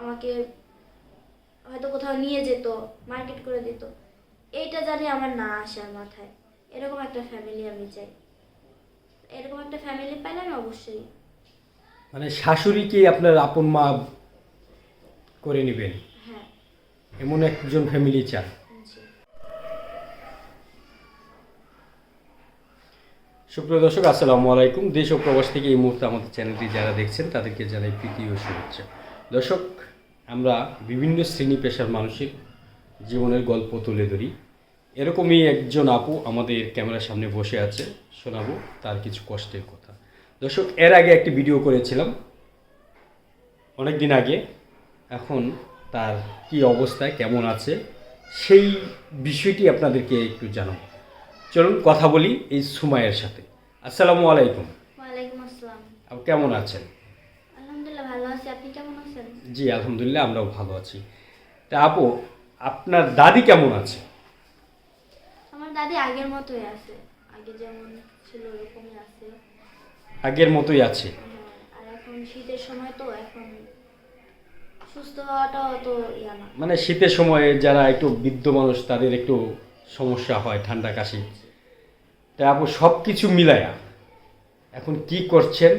আমাকে হয়তো কোথাও নিয়ে যেত মার্কেট করে দিত। এইটা জানি আমার না আসে আর মাথায়। এরকম একটা ফ্যামিলি আমি চাই। এরকম একটা ফ্যামিলি পাইলে আমি অবশ্যই মানে শাশুড়িকে আপনার আপন মা করে নেবেন? হ্যাঁ। এমন একজন ফ্যামিলি চান? সুপ্রিয় দর্শক আসসালামু আলাইকুম। দেশ ও প্রবাস থেকে এই মুহূর্তে আমাদের চ্যানেলটি যারা দেখছেন তাদেরকে জানাই প্রীতি ও শুভেচ্ছা। দর্শক আমরা বিভিন্ন শ্রেণি পেশার মানুষের জীবনের গল্প তুলে ধরি। এরকমই একজন আপু আমাদের ক্যামেরার সামনে বসে আছে। শোনাবো তার কিছু কষ্টের কথা। দর্শক এর আগে একটি ভিডিও করেছিলাম অনেক দিন আগে। এখন তার কি অবস্থায় কেমন আছে সেই বিষয়টি আপনাদেরকে একটু জানাব। চলুন কথা বলি এই সুমাইয়ের সাথে। আসসালামু আলাইকুম। ওয়ালাইকুম আসসালাম। কেমন আছেন? আলহামদুলিল্লাহ ভালো আছি। আপনি কেমন আছেন জি আলহামদুলিল্লাহ আমরাও ভালো আছি। তা আপু আপনার দাদি কেমন আছে? আমার দাদি আগের মতোই আছে। আগে যেমন ছিল ওরকমই আছে। আগের মতোই আছে? হ্যাঁ, আর এখন শীতের সময় তো এখন সুস্থ হওয়াটাও অত ইয়া না। মানে শীতের সময়ে যারা একটু বৃদ্ধ মানুষ তাদের একটু সমস্যা হয় ঠান্ডা কাশি। তা আপু সব কিছু মিলায়া এখন কি করছেন?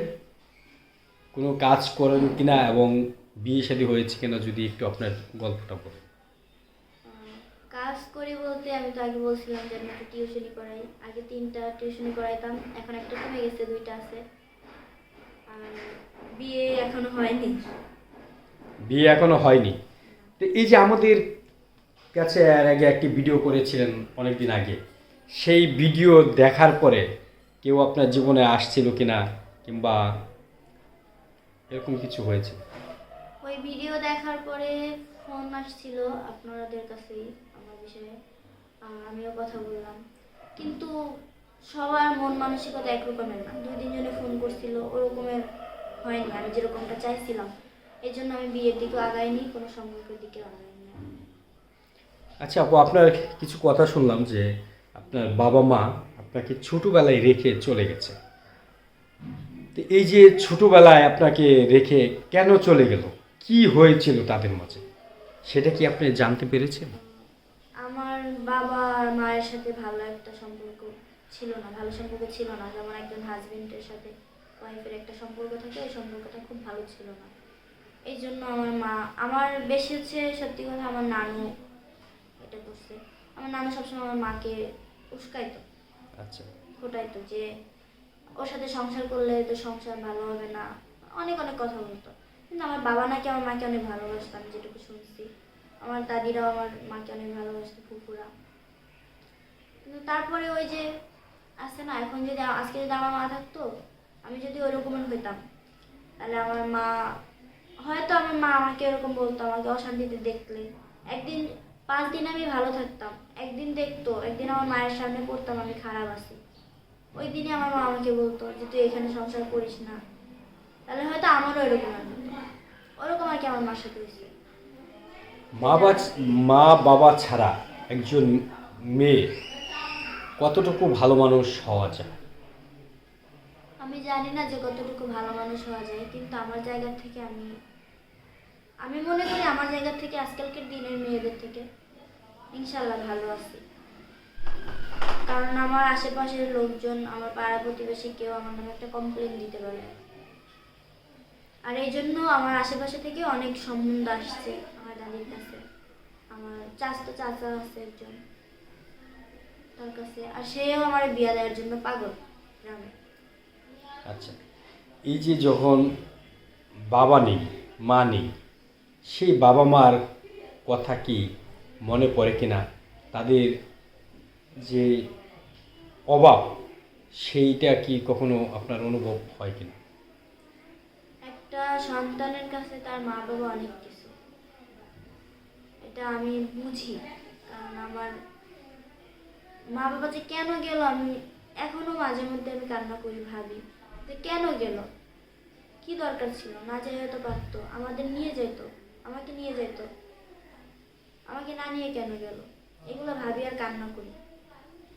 কোনো কাজ করেন কিনা? এবং বিয়ে শাদী হয়েছে কিনা যদি একটু আপনার গল্পটা বলেন। কাজ করি বলতে আমি তো আগে বলছিলাম যে আমি টিউশনি করাই আগে তিনটা টিউশনি করাইতাম এখন একটা কমে গেছে দুইটা আছে। আর বিয়ে এখনও হয়নি। বিয়ে এখনও হয়নি। তো এই যে আমাদের কাছে এর আগে একটি ভিডিও করেছিলেন অনেক দিন আগে সেই ভিডিও দেখার পরে কেউ আপনার জীবনে আসছিল কিনা কিংবা এরকম কিছু হয়েছে? ওই ভিডিও দেখার পরে ফোন আসছিল আপনাদের কাছেই, আমার বিষয়ে। আমিও কথা বললাম। কিন্তু সবার মন মানসিকতা একরকমের না। দুই তিনজনে ফোন করছিল, ওরকমের হয়নি। আমি যেরকমটা চাইছিলাম এই জন্য আমি বিয়ের দিকেও আগাইনি, কোনো সম্পর্কের দিকেও আগাইনি। আচ্ছা আপু, আপনার কিছু কথা শুনলাম যে আপনার বাবা মা আপনাকে ছোটোবেলায় রেখে চলে গেছে। তো এই যে ছোটোবেলায় আপনাকে রেখে কেন চলে গেল? কি হয়েছিল তাদের মাঝে? সেটা কি আপনি জানতে পেরেছেন? আমার বাবা আর মায়ের সাথে ভালো একটা সম্পর্ক ছিল না ভালো সম্পর্ক ছিল না। যেমন একজন হাজবেন্ডের সাথে ওয়াইফের একটা সম্পর্ক থাকে ওই সম্পর্কটা খুব ভালো ছিল না। এই জন্য আমার মা আমার বেশি হচ্ছে সত্যি কথা আমার নানু এটা করছে। আমার নানু সবসময় আমার মাকে উস্কাইতো আচ্ছা। ফোটাইতো যে ওর সাথে সংসার করলে তো সংসার ভালো হবে না। অনেক অনেক কথা বলতো। কিন্তু আমার বাবা নাকি আমার মাকে অনেক ভালোবাসতো, আমি যেটুকু শুনছি। আমার দাদিরাও আমার মাকে অনেক ভালোবাসতো ফুপুরা কিন্তু তারপরে ওই যে আসছে না, এখন যদি আজকে যদি আমার মা থাকতো, আমি যদি ওই রকমের হইতাম। তাহলে আমার মা, হয়তো আমার মা আমাকে এরকম বলতো, আমাকে অশান্তিতে দেখলে। একদিন, পাঁচ দিন আমি ভালো থাকতাম। একদিন দেখতো, একদিন আমার মায়ের সামনে পড়তাম, আমি খারাপ আছি। ওই দিনই আমার মা আমাকে বলতো যে, তুই এখানে সংসার করিস না। তাহলে হয়তো আমারও এরকম ওরকম আর কি আমার মার সাথে হয়েছে। মা বা মা বাবা ছাড়া একজন মেয়ে কতটুকু ভালো মানুষ হওয়া যায়? আমি জানি না যে কতটুকু ভালো মানুষ হওয়া যায় কিন্তু আমার জায়গা থেকে আমি আমি মনে করি আমার জায়গা থেকে আজকালকার দিনের মেয়েদের থেকে ইনশাল্লাহ ভালো আছি। কারণ আমার আশেপাশের লোকজন আমার পাড়া প্রতিবেশী কেউ আমার নামে একটা কমপ্লেন দিতে পারে। আর এই জন্য আমার আশেপাশে থেকে অনেক সম্বন্ধ আসছে আমার দাদির কাছে। আমার চাচতো চাচা আছে একজন তার কাছে। আর সেও আমার বিয়া দেওয়ার জন্য পাগল গ্রামে। আচ্ছা এই যে যখন বাবা নেই, মা নেই, সেই বাবা মার কথা কি মনে পড়ে কিনা? তাদের যে অভাব, সেইটা কি কখনো আপনার অনুভব হয় কিনা? একটা সন্তানের কাছে তার মা বাবা অনেক কিছু। এটা আমি বুঝি, কারণ আমার মা বাবা যে কেন গেল, আমি এখনও মাঝে মধ্যে আমি কান্না করি, ভাবি যে কেন গেল? কি দরকার ছিল? না যাই হয়তো পারতো, আমাদের নিয়ে যেত, আমাকে নিয়ে যেত। আমাকে না নিয়ে কেন গেল? এগুলো ভাবি আর কান্না করি।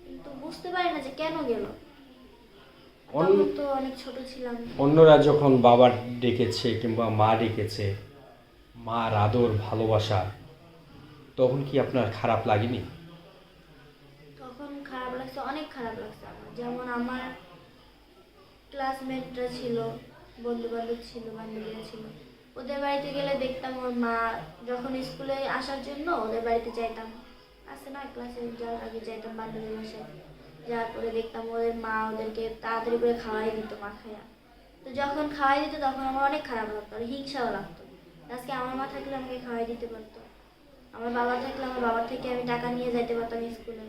কিন্তু বুঝতে পারি না যে কেন গেল অন- তখন তো অনেক ছোট ছিলাম অন্যরা যখন বাবা ডেকেছে কিংবা মা ডেকেছে মার আদর ভালোবাসা তখন কি আপনার খারাপ লাগেনি? তখন খারাপ লাগছে অনেক খারাপ লাগছে আমার। যেমন আমার ক্লাসমেটরা ছিল বন্ধু বান্ধব ছিল বান্ধবীরা ছিল। ওদের বাড়িতে গেলে দেখতাম ওর মা যখন স্কুলে আসার জন্য ওদের বাড়িতে যাইতাম। আসে না ক্লাসে যাওয়ার আগে যাইতাম বান্ধবীর বাসায়। যাওয়ার পরে দেখতাম ওদের মা ওদেরকে তাড়াতাড়ি করে খাওয়াই দিত, মা খাইয়া। তো যখন খাওয়াই দিত তখন আমার অনেক খারাপ লাগতো আর হিংসাও লাগতো। আজকে আমার মা থাকলে আমাকে খাওয়াই দিতে পারতো। আমার বাবা থাকলে আমার বাবার থেকে আমি টাকা নিয়ে যাইতে পারতাম স্কুলে।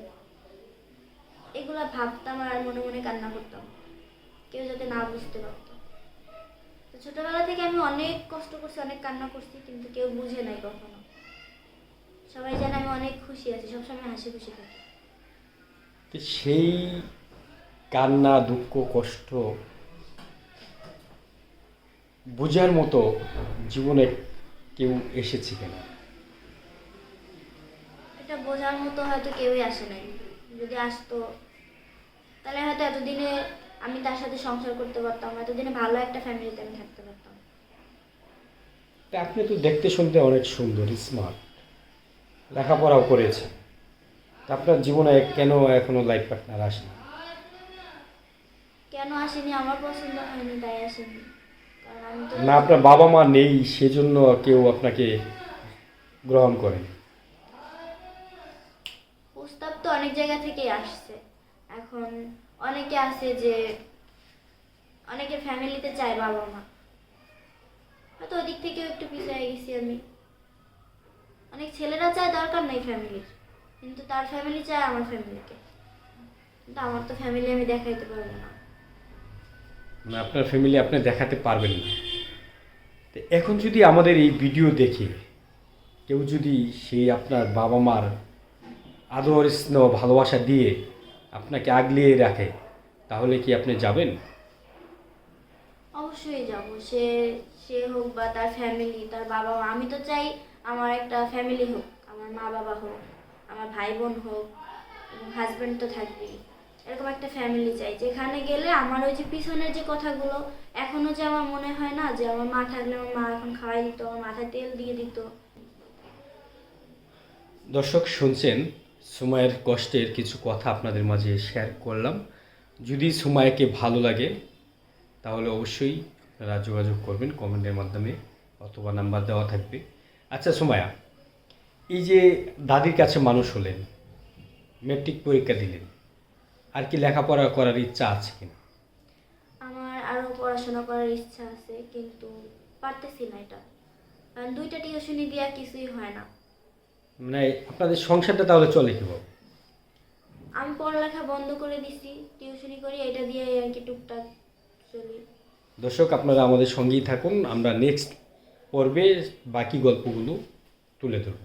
এগুলো ভাবতাম আর মনে মনে কান্না করতাম। কেউ যাতে না বুঝতে পারতো। তো ছোটবেলা থেকে আমি অনেক কষ্ট করছি, অনেক কান্না করছি, কিন্তু কেউ বুঝে নাই কখনো। সবাই জানে আমি অনেক খুশি আছি, সবসময় হাসি খুশি থাকি। সেই কান্না দুঃখ কষ্ট বোঝার মতো জীবনে কেউ এসেছে কিনা? এটা বোঝার মতো হয়তো কেউই আসে নাই। যদি আসতো তাহলে হয়তো এতদিনে আমি তার সাথে সংসার করতে পারতাম এতদিনে ভালো একটা ফ্যামিলিতে আমি থাকতে পারতাম। আপনি তো দেখতে শুনতে অনেক সুন্দর স্মার্ট লেখাপড়াও করেছেন। আপনার জীবনে কেন এখনও লাইফ পার্টনার আসেনি? কেন আসেনি? আমার পছন্দ হয়নি তাই আসেনি। না আপনার বাবা মা নেই সেজন্য কেউ আপনাকে গ্রহণ করে প্রস্তাব তো অনেক জায়গা থেকেই আসছে। এখন অনেকে আছে যে অনেকে ফ্যামিলিতে চায় বাবা মা হয়তো ওদিক থেকেও একটু পিছিয়ে গেছি আমি। অনেক ছেলেরা চায় দরকার নেই ফ্যামিলির কিন্তু তার ফ্যামিলি চায় আমার ফ্যামিলিকে কিন্তু আমার তো ফ্যামিলি আমি দেখাইতে পারব না। মানে আপনার ফ্যামিলি আপনি দেখাতে পারবেন না। তো এখন যদি আমাদের এই ভিডিও দেখে কেউ যদি সেই আপনার বাবা মার আদর স্নেহ ভালোবাসা দিয়ে আপনাকে আগলিয়ে রাখে তাহলে কি আপনি যাবেন? অবশ্যই যাব। সে সে হোক বা তার ফ্যামিলি তার বাবা মা আমি তো চাই আমার একটা ফ্যামিলি হোক আমার মা বাবা হোক। আমার ভাই বোন হোক এবং হাজব্যান্ড তো থাকবেই। এরকম একটা ফ্যামিলি চাই, যেখানে গেলে আমার ওই যে পিছনের যে কথাগুলো, এখনও যে আমার মনে হয় না যে আমার মা থাকলে আমার মা এখন খাওয়াই দিত, আমার মাথায় তেল দিয়ে দিত। দর্শক, শুনছেন? সুমায়ের কষ্টের কিছু কথা আপনাদের মাঝে শেয়ার করলাম। যদি সুমায়াকে ভালো লাগে, তাহলে অবশ্যই আপনারা যোগাযোগ করবেন কমেন্টের মাধ্যমে অথবা নাম্বার দেওয়া থাকবে। আচ্ছা সুমায়া এই যে দাদির কাছে মানুষ হলেন মেট্রিক পরীক্ষা দিলেন আর কি লেখাপড়া করার ইচ্ছা আছে কিনা? আমার আরও পড়াশোনা করার ইচ্ছা আছে কিন্তু পারতেছি না এটা। কারণ দুইটা টিউশনি দেওয়া কিছুই হয় না। মানে আপনাদের সংসারটা তাহলে চলে কীভাবে আমি পড়ালেখা বন্ধ করে দিছি টিউশনি করি এটা দিয়ে আর কি টুকটাক চলি। দর্শক আপনারা আমাদের সঙ্গেই থাকুন আমরা নেক্সট পর্বে বাকি গল্পগুলো তুলে ধরব।